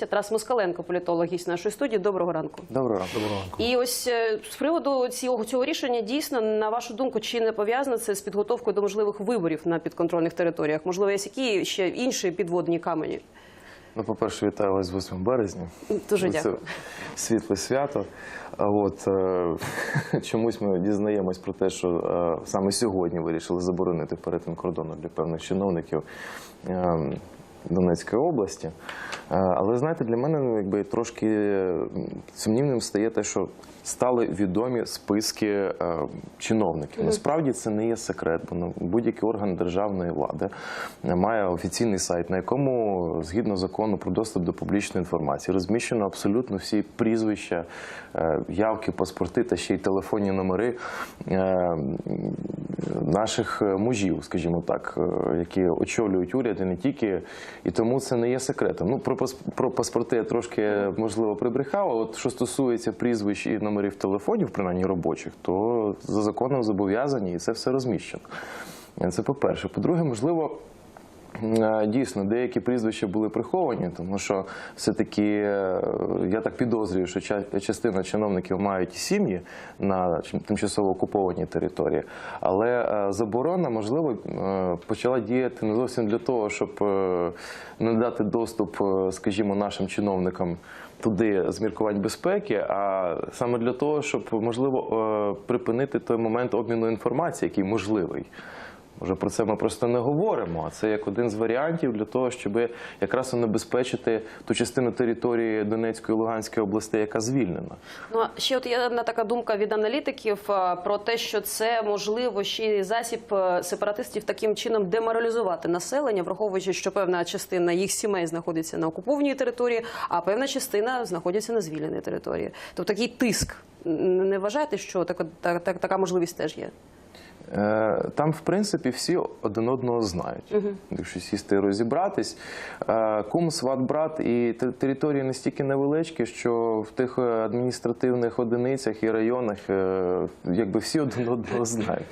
гостя Тарас Москаленко, політолог гість нашої студії. Доброго ранку. Доброго ранку. І ось е, з приводу цього, цього рішення дійсно, на вашу думку, чи не пов'язано це з підготовкою до можливих виборів на підконтрольних територіях? Можливо, є які ще інші підводні камені? Ну, по-перше, вітаю вас з 8 березня. Дуже Це світле свято. А от е, чомусь ми дізнаємось про те, що е, саме сьогодні вирішили заборонити перетин кордону для певних чиновників е, Донецької області. Е, але знаєте, для мене ну, якби трошки сумнівним стає те, що стали відомі списки е, чиновників. Насправді це не є секрет, бо будь-який орган державної влади е, має офіційний сайт, на якому згідно закону про доступ до публічної інформації розміщено абсолютно всі прізвища, е, явки, паспорти та ще й телефонні номери наших мужів, скажімо так, які очолюють уряд і не тільки. І тому це не є секретом. Ну про про паспорти я трошки можливо прибрехав. а От що стосується прізвищ і номерів телефонів, принаймні робочих, то за законом зобов'язані і це все розміщено. Це по-перше. По-друге, можливо. Дійсно, деякі прізвища були приховані, тому що все-таки е, я так підозрюю, що ча- частина чиновників мають сім'ї на тимчасово окупованій території. Але е, заборона, можливо, е, почала діяти не зовсім для того, щоб не дати доступ, скажімо, нашим чиновникам. Туди з міркувань безпеки, а саме для того, щоб можливо припинити той момент обміну інформації, який можливий. Може, про це ми просто не говоримо. А це як один з варіантів для того, щоб якраз унебезпечити ту частину території Донецької і Луганської областей, яка звільнена. Ну а ще от є одна така думка від аналітиків про те, що це можливо ще й засіб е, сепаратистів таким чином деморалізувати населення, враховуючи, що певна частина їх сімей знаходиться на окупованій території, а певна частина знаходиться на звільненій території. Тобто такий тиск. Не вважаєте, що така, та- та- така можливість теж є? Е, Там, в принципі, всі один одного знають. Якщо сісти і розібратись, Е, кум, сват, брат і території настільки невеличкі, що в тих е, адміністративних одиницях і районах якби всі один одного знають.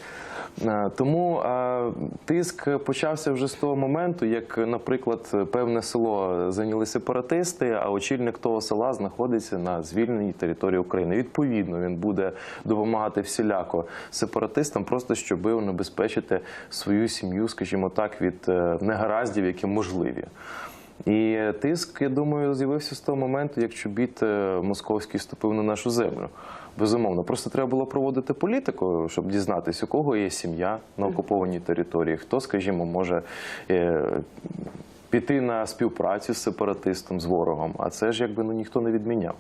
Е, Тому е, тиск почався вже з того моменту, як, наприклад, певне село зайняли сепаратисти, а очільник того села знаходиться на звільненій території України. Відповідно, він буде допомагати всіляко сепаратистам, просто щоб унебезпечити свою сім'ю, скажімо так, від е, негараздів, які можливі. І тиск, я думаю, з'явився з того моменту, як чобіт московський вступив на нашу землю. Безумовно, просто треба було проводити політику, щоб дізнатися, у кого є сім'я на окупованій території, хто, скажімо, може е, піти на співпрацю з сепаратистом, з ворогом. А це ж якби ну ніхто не відміняв.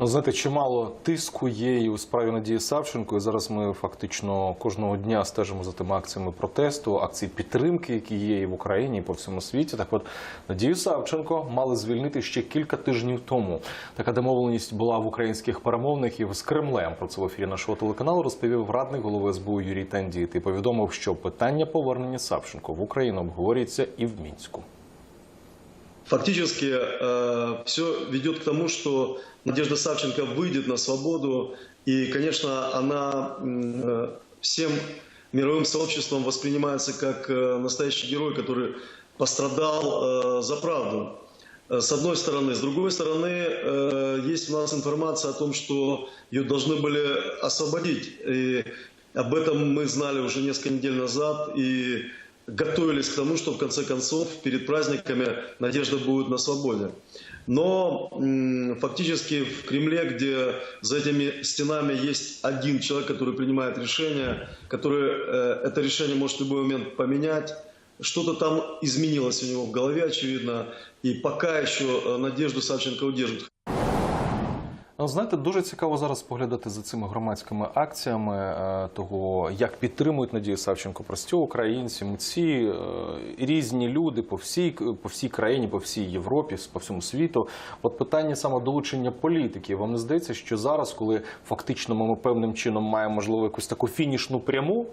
Ну, знаєте, чимало тиску є і у справі Надії Савченко. І зараз ми фактично кожного дня стежимо за тими акціями протесту, акції підтримки, які є і в Україні, і по всьому світі. Так от Надію Савченко мали звільнити ще кілька тижнів тому. Така домовленість була в українських перемовників з Кремлем. Про це в ефірі нашого телеканалу розповів радник голови СБУ Юрій Тандіт і повідомив, що питання повернення Савченко в Україну обговорюється і в мінську. Фактически все ведет к тому, что Надежда Савченко выйдет на свободу, и, конечно, она э, всем мировым сообществом воспринимается как э, настоящий герой, который пострадал э, за правду. Э, С одной стороны. С другой стороны, э, есть у нас информация о том, что ее должны были освободить. И об этом мы знали уже несколько недель назад и готовились к тому, что в конце концов перед праздниками Надежда будет на свободе. Но фактически в Кремле, где за этими стенами есть один человек, который принимает решение, который э, это решение может в любой момент поменять, что-то там изменилось у него в голове, очевидно, и пока еще э, Надежду Савченко удерживают. Ну, знаєте, дуже цікаво зараз поглядати за цими громадськими акціями е, того, як підтримують Надію Савченко прості українці, митці, е, різні люди по всій по всій країні, по всій Європі, по всьому світу. От питання саме долучення політиків. Вам не здається, що зараз, коли фактично ми певним чином маємо можливо якусь таку фінішну пряму.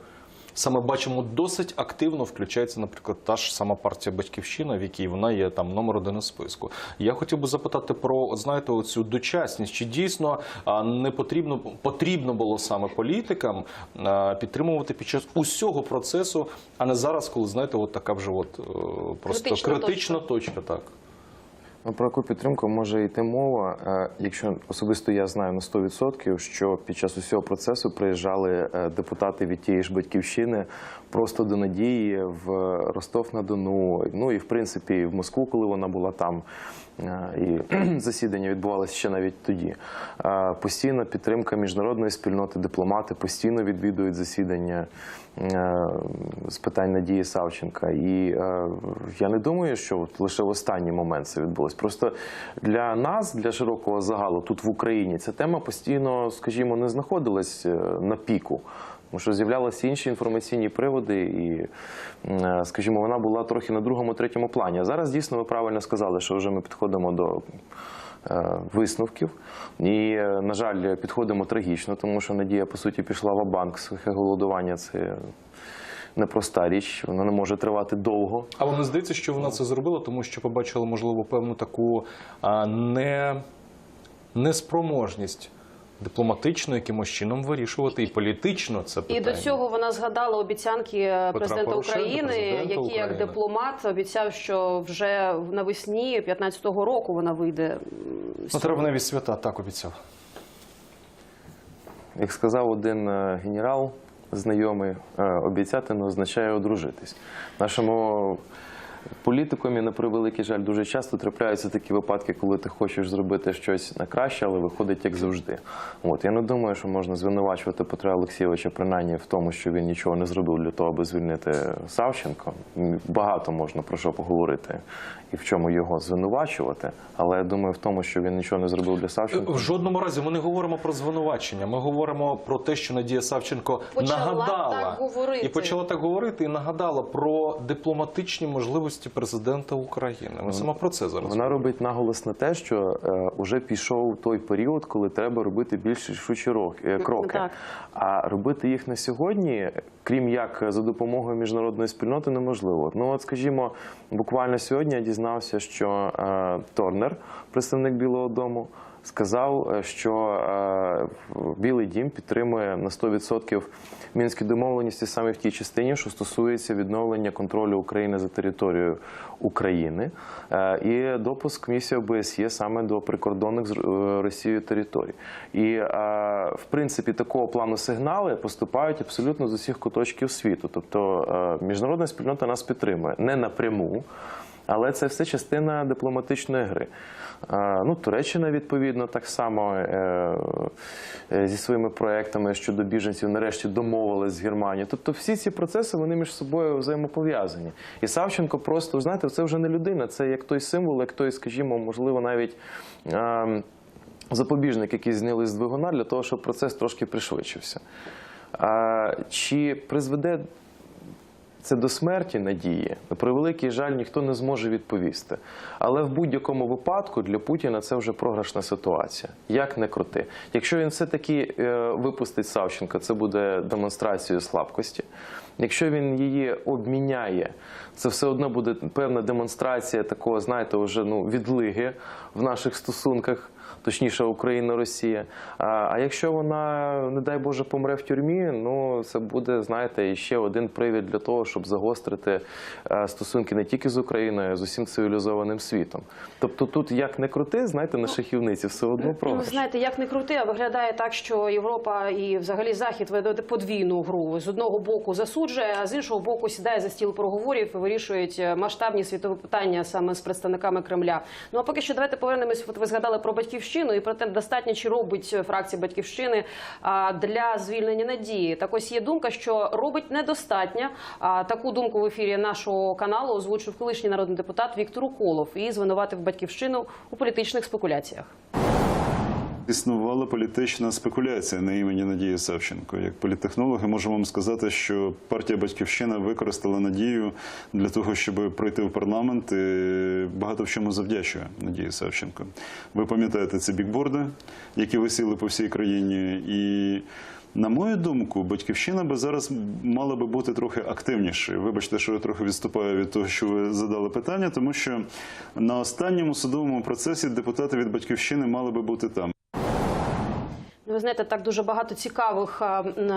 Саме бачимо досить активно включається, наприклад, та ж сама партія Батьківщина, в якій вона є там номер один у списку. Я хотів би запитати про от, знаєте, оцю дочасність. Чи дійсно не потрібно потрібно було саме політикам підтримувати під час усього процесу, а не зараз, коли знаєте, от така вже от е, просто Критична критична точка, так. Про яку підтримку може йти мова, е, якщо особисто я знаю на 100%, що під час усього процесу приїжджали е, депутати від тієї ж батьківщини просто до Надії в Ростов-на-Дону, ну і в принципі в Москву, коли вона була там. Е, І засідання відбувалося ще навіть тоді. Постійна підтримка міжнародної спільноти, дипломати постійно відвідують засідання з питань Надії Савченка. І е, я не думаю, що лише в останній момент це відбулось. Просто для нас, для широкого загалу, тут в Україні, ця тема постійно, скажімо, не знаходилась е, на піку. Тому що з'являлися інші інформаційні приводи, і, е, скажімо, вона була трохи на другому, третьому плані. А зараз дійсно ви правильно сказали, що вже ми підходимо до е, висновків. І, е, на жаль, підходимо трагічно, тому що Надія, по суті, пішла в банк сухе голодування. Це непроста річ, вона не може тривати довго. А вам не здається, що вона це зробила, тому що побачила, можливо, певну таку не, неспроможність дипломатично якимось чином вирішувати і політично це І до цього вона згадала обіцянки е, президента Порошенка, України, президента який як дипломат обіцяв, що вже навесні 15-го року вона вийде. Ну, треба навіть свята так обіцяв. Як сказав один е, генерал, знайомий, е, обіцяти не означає одружитись. Нашому політикумі, на превеликий жаль, дуже часто трапляються такі випадки, коли ти хочеш зробити щось на краще, але виходить як завжди. От я не думаю, що можна звинувачувати Петра Олексійовича принаймні в тому, що він нічого не зробив для того, аби звільнити Савченко. Багато можна про що поговорити і в чому його звинувачувати. Але я думаю, в тому, що він нічого не зробив для Савченко. В жодному разі ми не говоримо про звинувачення. Ми говоримо про те, що Надія Савченко Почала нагадала так і почала так говорити, і нагадала про дипломатичні можливості президента України. Ми саме про це зараз. Вона робить наголос на те, що е, вже пішов той період, коли треба робити більш рішучі е, кроки. так. А робити їх на сьогодні, крім як за допомогою міжнародної спільноти, неможливо. Ну от, скажімо, буквально сьогодні я дізнався, що е, Торнер, представник Білого Дому, сказав, е, що е, Білий Дім підтримує на 100% мінські домовленості саме в тій частині, що стосується відновлення контролю України за територією України е, і допуск місії ОБСЄ саме до прикордонних з Росією територій. І в принципі такого плану сигнали поступають абсолютно з усіх куточків світу. Тобто міжнародна спільнота нас підтримує не напряму. Але це все частина дипломатичної гри. Ну, Туреччина, відповідно, так само е, е, зі своїми проектами щодо біженців нарешті домовилась з Германією. Тобто всі ці процеси вони між собою взаємопов'язані. І Савченко просто, знаєте, це вже не людина, це як той символ, як той, скажімо, можливо, навіть. е, Запобіжник, який зняли з двигуна для того, щоб процес трошки пришвидшився. Чи призведе це до смерті надії, на превеликий жаль, ніхто не зможе відповісти. Але в будь-якому випадку для Путіна це вже програшна ситуація. Як не крути. Якщо він все-таки е, випустить Савченка, це буде демонстрацією слабкості. Якщо він її обміняє, це все одно буде певна демонстрація такого, знаєте, вже ну відлиги в наших стосунках. Точніше, Україна-Росія. А, а якщо вона, не дай Боже, помре в тюрмі, ну це буде, знаєте, ще один привід для того, щоб загострити е, стосунки не тільки з Україною, а з усім цивілізованим світом. Тобто, тут як не крути, знаєте, на шахівниці все одно Ну, знаєте, як не крути, а виглядає так, що Європа і взагалі Захід веде подвійну гру. З одного боку засуджує, а з іншого боку сідає за стіл переговорів і вирішують е, масштабні світові питання саме з представниками Кремля. Ну а поки що давайте повернемось. От ви згадали про батьківщину і про те, достатньо чи робить фракція батьківщини для звільнення надії. Так ось є думка, що робить недостатньо. Таку думку в ефірі нашого каналу озвучив колишній народний депутат Віктор Уколов і звинуватив батьківщину у політичних спекуляціях. Існувала політична спекуляція на імені Надії Савченко. Як політтехнологи можемо вам сказати, що партія Батьківщина використала надію для того, щоб пройти в парламент. І багато в чому завдячує Надії Савченко. Ви пам'ятаєте ці бікборди, які висіли по всій країні, і на мою думку, батьківщина би зараз мала би бути трохи активніше. Вибачте, що я трохи відступаю від того, що ви задали питання, тому що на останньому судовому процесі депутати від батьківщини мали би бути там. Ви знаєте, так дуже багато цікавих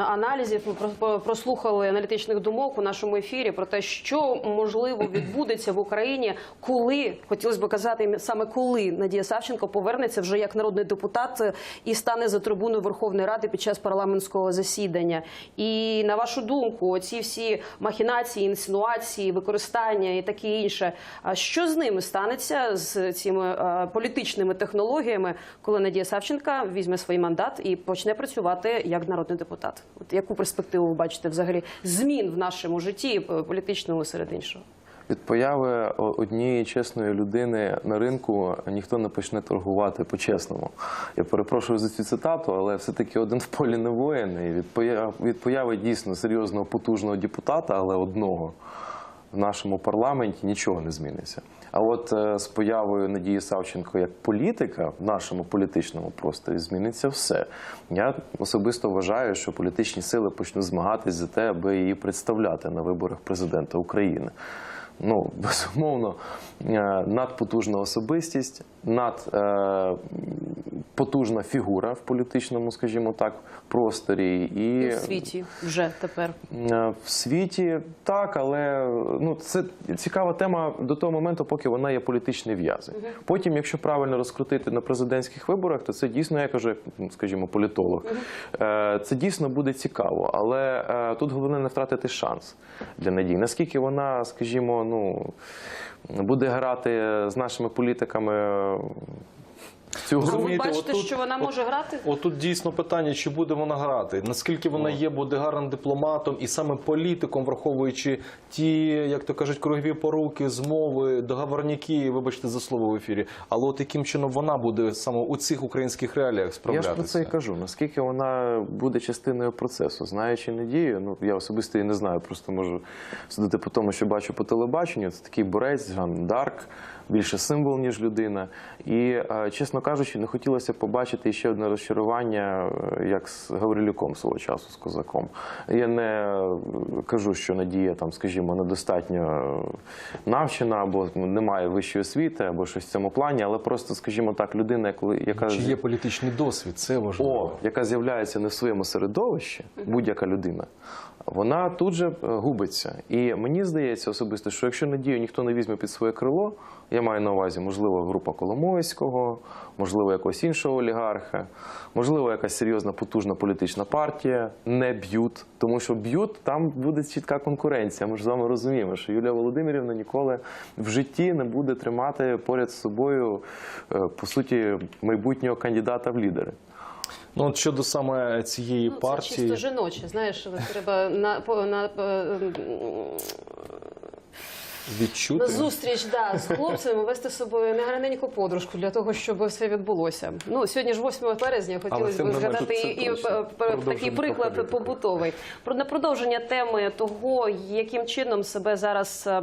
аналізів. Ми про- про- прослухали аналітичних думок у нашому ефірі про те, що можливо відбудеться в Україні, коли хотілося б казати саме коли Надія Савченко повернеться вже як народний депутат е, і стане за трибуною Верховної Ради під час парламентського засідання. І на вашу думку, ці всі махінації, інсинуації, використання і таке інше. Що з ними станеться з цими е, політичними технологіями, коли Надія Савченка візьме свій мандат і почне працювати як народний депутат? От яку перспективу ви бачите взагалі змін в нашому житті е, політичному серед іншого? Від появи о- однієї чесної людини на ринку ніхто не почне торгувати по-чесному. Я перепрошую за цю цитату, але все-таки один в полі не воїн. І від появи, від появи дійсно серйозного потужного депутата, але одного в нашому парламенті нічого не зміниться. А от е, з появою Надії Савченко як політика в нашому політичному просторі зміниться все. Я особисто вважаю, що політичні сили почнуть змагатись за те, аби її представляти на виборах президента України. Ну, безумовно, е, надпотужна особистість, надпотужна фігура в політичному, скажімо так, просторі і І в світі вже тепер. Е, В світі так, але ну це цікава тема до того моменту, поки вона є політичний в'язи. Потім, якщо правильно розкрутити на президентських виборах, то це дійсно, я кажу, як, ну, скажімо, політолог. е, Це дійсно буде цікаво, але е, тут головне не втратити шанс для надії. Наскільки вона, скажімо, ну буде грати з нашими політиками цю гру. Ви бачите, отут- що вона може грати? Отут дійсно питання, чи буде вона грати, наскільки вона є, буде гарним дипломатом і саме політиком, враховуючи ті, як то кажуть, кругові поруки, змови, договорняки, вибачте за слово в ефірі. Але от яким чином вона буде саме у цих українських реаліях Я ж про це і кажу. Наскільки вона буде частиною процесу, знаючи надію, ну я особисто її не знаю, просто можу судити по тому, що бачу по телебаченню. Це такий борець, Жан Дарк, більше символ, ніж людина. І е, чесно кажучи, не хотілося побачити ще одне розчарування, е, як з Гаврилюком свого часу з козаком. Я не е, кажу, що надія там, скажімо, недостатньо навчена або немає вищої освіти, або щось в цьому плані, але просто, скажімо так, людина, яка Чи є політичний досвід? Це важливо. о, яка з'являється не в своєму середовищі, будь-яка людина, вона тут же губиться. І мені здається особисто, що якщо надію ніхто не візьме під своє крило, я маю на увазі, можливо, група Коломойського, можливо, якогось іншого олігарха, можливо, якась серйозна потужна політична партія, не б'ють, тому що б'ють, там буде чітка конкуренція. Ми ж з вами розуміємо, що Юлія Володимирівна ніколи в житті не буде тримати поряд з собою, е, по суті, майбутнього кандидата в лідери. Ну от щодо саме цієї Ну, це чисто жіноче. Знаєш, треба на, на, е, Відчути. на зустріч да, з хлопцями вести з собою негарненьку подружку для того, щоб все відбулося. Ну сьогодні ж 8 березня. Хотілося б згадати і, і п- п- такий приклад про політику. побутовий. Про на продовження теми того, яким чином себе зараз е,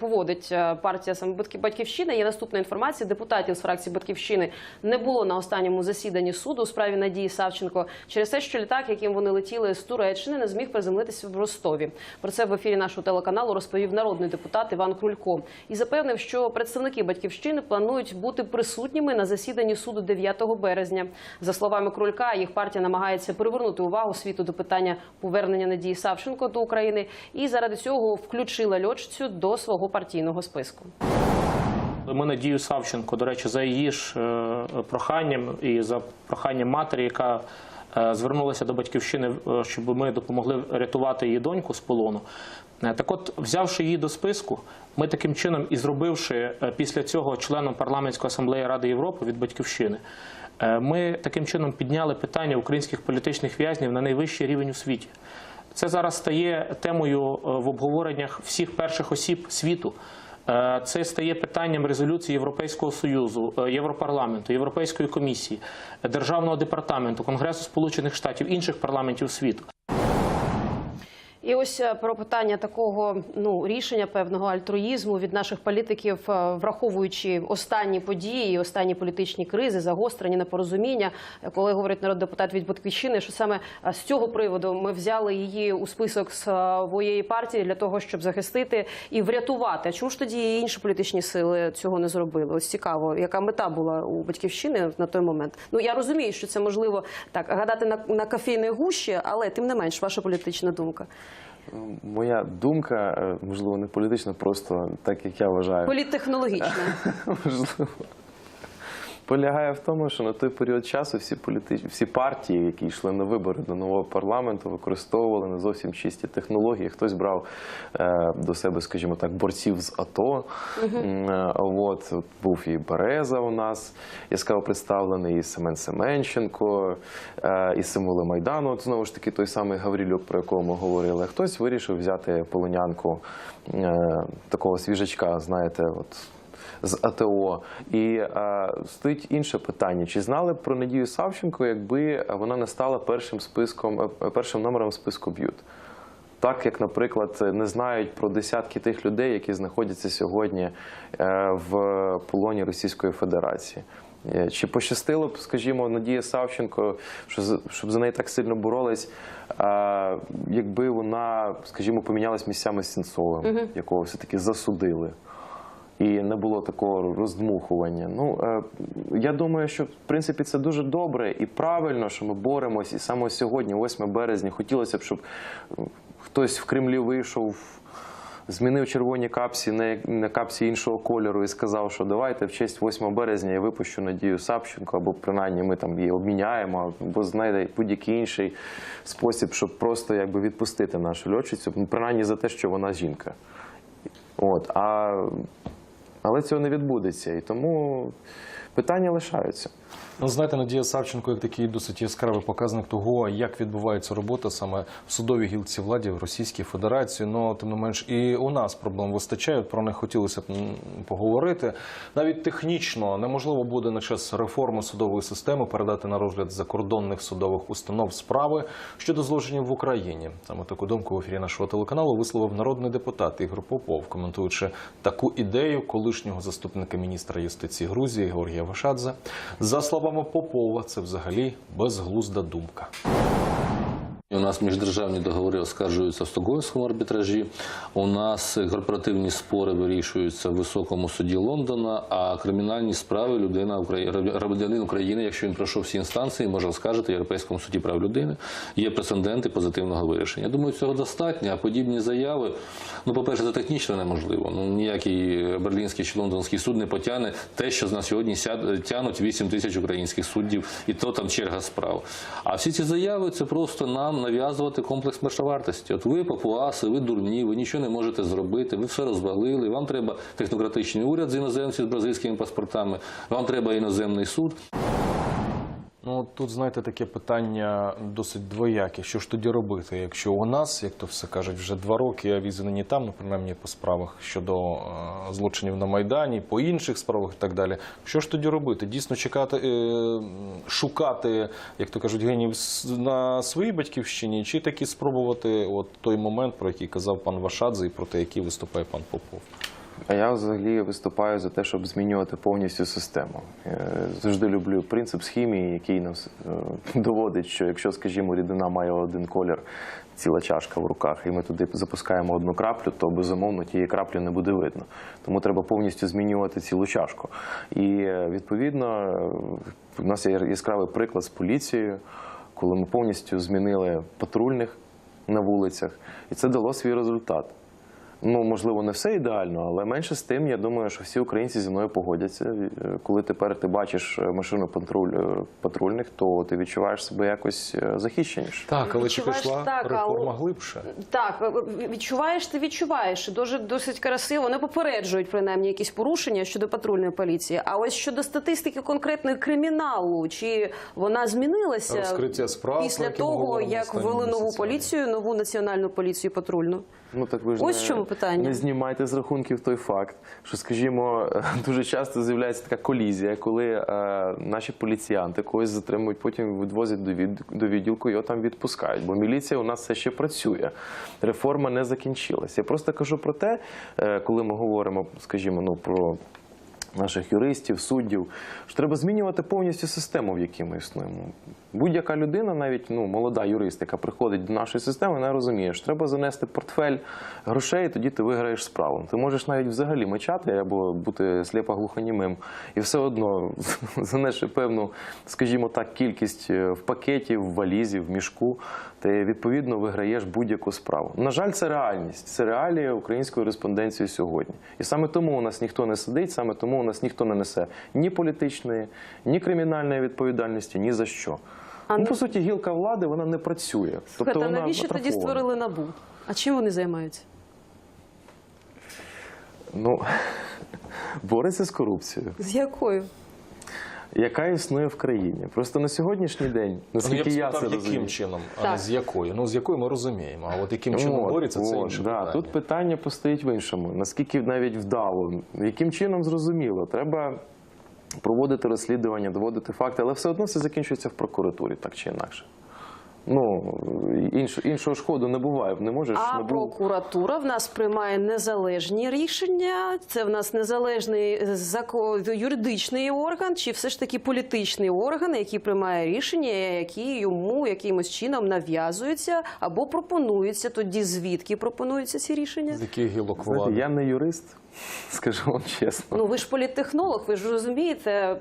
поводить е, партія саме «Батьки- батьківщина. Є наступна інформація. Депутатів з фракції батьківщини не було на останньому засіданні суду у справі Надії Савченко через те, що літак, яким вони летіли з Туреччини, не зміг приземлитися в Ростові. Про це в ефірі нашого телеканалу розповів народний депутат Іван Крулько і запевнив, що представники батьківщини планують бути присутніми на засіданні суду 9 березня. За словами Крулька, їх партія намагається привернути увагу світу до питання повернення Надії Савченко до України і заради цього включила льотчицю до свого партійного списку. Ми Надію Савченко, до речі, за її ж е, проханням і за проханням матері, яка звернулася до батьківщини, е, щоб ми допомогли рятувати її доньку з полону. Е, Так от, взявши її до списку, ми таким чином і зробивши е, після цього членом парламентської асамблеї Ради Європи від батьківщини, е, ми таким чином підняли питання українських політичних в'язнів на найвищий рівень у світі. Це зараз стає темою е, в обговореннях всіх перших осіб світу. Е, Це стає питанням резолюції Європейського союзу, е, Європарламенту, Європейської комісії, Державного департаменту, Конгресу Сполучених Штатів, інших парламентів світу. І ось е, про питання такого ну рішення певного альтруїзму від наших політиків, е, враховуючи останні події, останні політичні кризи, загострення, непорозуміння. Е, Коли говорить народний депутат від Батьківщини, що саме з цього приводу ми взяли її у список своєї партії для того, щоб захистити і врятувати. Чому ж тоді інші політичні сили цього не зробили? Ось цікаво, яка мета була у батьківщини на той момент. Ну я розумію, що це можливо так гадати на, на кофейній гущі, але тим не менш, ваша політична думка. Моя думка, е, можливо, не політична, просто так як я вважаю. Політтехнологічна. можливо, полягає в тому, що на той період часу всі політич... всі партії, які йшли на вибори до нового парламенту, використовували не зовсім чисті технології. Хтось брав е, до себе, скажімо так, борців з АТО. М, е, От от був і Береза у нас яскраво представлений, і Семен Семенченко, е, і символи Майдану. От знову ж таки той самий Гаврилюк, про якого ми говорили. Хтось вирішив взяти полонянку е, такого свіжачка, знаєте, от з АТО. І е, стоїть інше питання: чи знали б про Надію Савченко, якби вона не стала першим списком, е, першим номером списку б'ют? Так як, наприклад, не знають про десятки тих людей, які знаходяться сьогодні е, в полоні Російської Федерації. Чи пощастило б, скажімо, Надія Савченко, щоб за неї так сильно боролись, якби вона, скажімо, помінялась місцями з Сенцовим, якого все-таки засудили і не було такого роздмухування. Ну е, я думаю, що в принципі це дуже добре і правильно, що ми боремось. І саме сьогодні, 8 березня, хотілося б, щоб е, хтось в Кремлі вийшов. Змінив червоні капсі на, капсі іншого кольору і сказав, що давайте в честь 8 березня я випущу Надію Савченко, або принаймні ми там її обміняємо, або знайде будь-який інший спосіб, щоб просто якби відпустити нашу льотчицю, принаймні за те, що вона жінка. От, а, але цього не відбудеться. І тому питання лишаються. Ну, знаєте, Надія Савченко як такий досить яскравий показник того, як відбувається робота саме в судовій гілці владі в Російській Федерації. Ну тим не менш, і у нас проблем вистачає. Про них хотілося б поговорити. Навіть технічно неможливо буде на час реформи судової системи передати на розгляд закордонних судових установ справи щодо злочинів в Україні. Саме таку думку в ефірі нашого телеканалу висловив народний депутат Ігор Попов, коментуючи таку ідею колишнього заступника міністра юстиції Грузії Георгія Вашадзе. За словами Попова, це взагалі безглузда думка. У нас міждержавні договори оскаржуються в Стокгольмському арбітражі. У нас корпоративні спори вирішуються в високому суді Лондона, а кримінальні справи людина громадянин України, якщо він пройшов всі інстанції, може оскаржити в Європейському суді прав людини. Є прецеденти позитивного вирішення. Я думаю, цього достатньо. А подібні заяви, ну, по-перше, це технічно неможливо. Ну ніякий берлінський чи лондонський суд не потягне те, що на сьогодні сяд- тягнуть 8 тисяч українських суддів, і то там черга справ. А всі ці заяви це просто нам нав'язувати комплекс першовартості, От ви папуаси, ви дурні, ви нічого не можете зробити, ви все розвалили. Вам треба технократичний уряд з іноземців з бразильськими паспортами, вам треба іноземний суд. Ну тут знаєте таке питання досить двояке. Що ж тоді робити, якщо у нас, як то все кажуть, вже два роки а там, ну принаймні по справах щодо е, злочинів на майдані, по інших справах і так далі. Що ж тоді робити? Дійсно чекати, е, шукати, як то кажуть, генів на своїй батьківщині, чи таки спробувати от той момент, про який казав пан Вашадзе, і про те, який виступає пан Попов. А я взагалі виступаю за те, щоб змінювати повністю систему. Е, Завжди люблю принцип з хімії, який нас е, доводить, що якщо, скажімо, рідина має один колір, ціла чашка в руках, і ми туди запускаємо одну краплю, то безумовно тієї краплі не буде видно. Тому треба повністю змінювати цілу чашку. І е, відповідно в нас є яскравий приклад з поліцією, коли ми повністю змінили патрульних на вулицях, і це дало свій результат. Ну, можливо, не все ідеально, але менше з тим, я думаю, що всі українці зі мною погодяться. Е, Коли тепер ти бачиш е, машину патруль, е, патрульних, то ти відчуваєш себе якось захищеніше. Так, але чи пішла так, реформа у- глибше? Так, відчуваєш, ти відчуваєш. Дуже досить красиво. Вони попереджують принаймні якісь порушення щодо патрульної поліції. А ось щодо статистики конкретної криміналу, чи вона змінилася Розкриття справ, після того, як ввели нову місяцями. поліцію, нову національну поліцію патрульну? Ну так ви ж Ось не, чому питання. не знімайте з рахунків той факт, що, скажімо, дуже часто з'являється така колізія, коли е, наші поліціянти когось затримують, потім відвозять до, від, до відділку, його там відпускають. Бо міліція у нас все ще працює. Реформа не закінчилася. Я просто кажу про те, е, коли ми говоримо, скажімо, ну про. Наших юристів, суддів, що треба змінювати повністю систему, в якій ми існуємо. Будь-яка людина, навіть ну, молода юрист, яка приходить до нашої системи, вона розуміє, що треба занести портфель грошей, і тоді ти виграєш справу. Ти можеш навіть взагалі мечати або бути сліпо-глухонімим, і все одно занесши певну, скажімо так, кількість е, в пакеті, в валізі, в мішку, ти відповідно виграєш будь-яку справу. На жаль, це реальність, це реалія української респонденції сьогодні. І саме тому у нас ніхто не сидить, саме тому у нас ніхто не несе ні політичної, ні кримінальної відповідальності, ні за що. А ну, по суті, гілка влади вона не працює. Тобто Слухайте, вона навіщо тоді створили набу? А чим вони займаються? Ну, бореться з корупцією, З якою? Яка існує в країні. Просто на сьогоднішній день, Ну, я б б я, спитав, це яким розумію. чином, а не з якою. Ну з якою ми розуміємо. А от яким чином От, борються, це от, інше да. питання. Тут питання постоїть в іншому. Наскільки навіть вдало, яким чином зрозуміло, треба проводити розслідування, доводити факти, але все одно все закінчується в прокуратурі, так чи інакше. Ну, інш, іншого ж ходу не буває. Не можеш А НАБУ- прокуратура в нас приймає незалежні рішення. Це в нас незалежний зако- юридичний орган, чи все ж таки політичний орган, який приймає рішення, які йому якимось чином нав'язуються або пропонуються. Тоді звідки пропонуються ці рішення? З яких гілок Знаєте, влади? я не юрист, скажу вам чесно. Ну ви ж політтехнолог, ви ж розумієте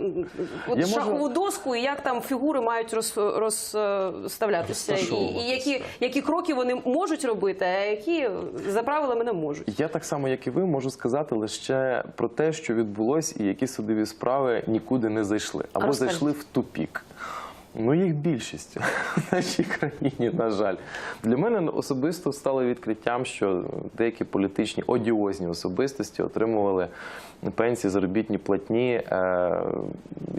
от Я можу- доску і як там фігури мають роз, розставлятися, і, і які, які кроки вони можуть робити, а які за правилами не можуть. Я так само, як і ви, можу сказати лише про те, що відбулось, і які судові справи нікуди не зайшли або Розкажіть. зайшли в тупік. Ну, їх більшість в нашій країні, на жаль. Для мене особисто стало відкриттям, що деякі політичні одіозні особистості отримували пенсії, заробітні платні е-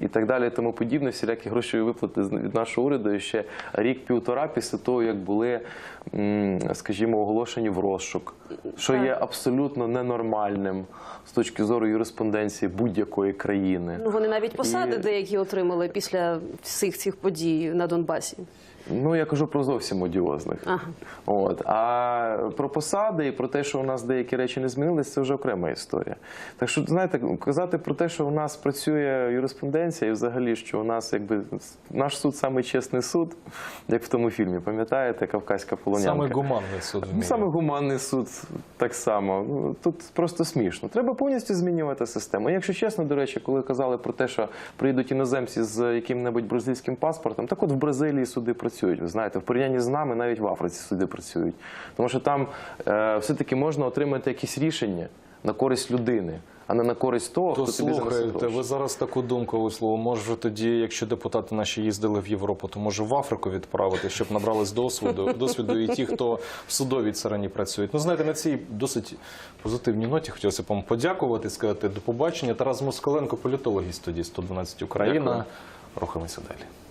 і так далі, тому подібне, всілякі грошові виплати від нашого уряду і ще рік-півтора після того, як були, скажімо, оголошені в розшук, що є абсолютно ненормальним з точки зору юриспонденції будь-якої країни. Ну вони навіть посади І- деякі отримали після всіх цих подій на Донбасі. Ну, я кажу про зовсім одіозних. Ага. От. А про посади і про те, що у нас деякі речі не змінились, це вже окрема історія. Так що, знаєте, казати про те, що у нас працює юриспонденція, і взагалі, що у нас якби наш суд самий чесний суд, як в тому фільмі, пам'ятаєте, Кавказька полонянка. Саме гуманний суд в Ну, мірі. Саме гуманний суд так само. Ну, Тут просто смішно. Треба повністю змінювати систему. І Якщо чесно, до речі, коли казали про те, що приїдуть іноземці з яким-небудь бразильським паспортом, так от в Бразилії суди працюють. Ви знаєте, в порівнянні з нами навіть в Африці суди працюють. Тому що там е, все-таки можна отримати якісь рішення на користь людини, а не на користь того, То хто тобі слухайте, ви зараз таку думку висловили. Може тоді, якщо депутати наші їздили в Європу, то може в Африку відправити, щоб набрались досвіду, досвіду і ті, хто в судовій царині працюють. Ну знаєте, на цій досить позитивній ноті хотілося б вам подякувати, сказати до побачення. Тарас Москаленко, політологіст тоді 112 Україна. Дякую. Рухаємося далі.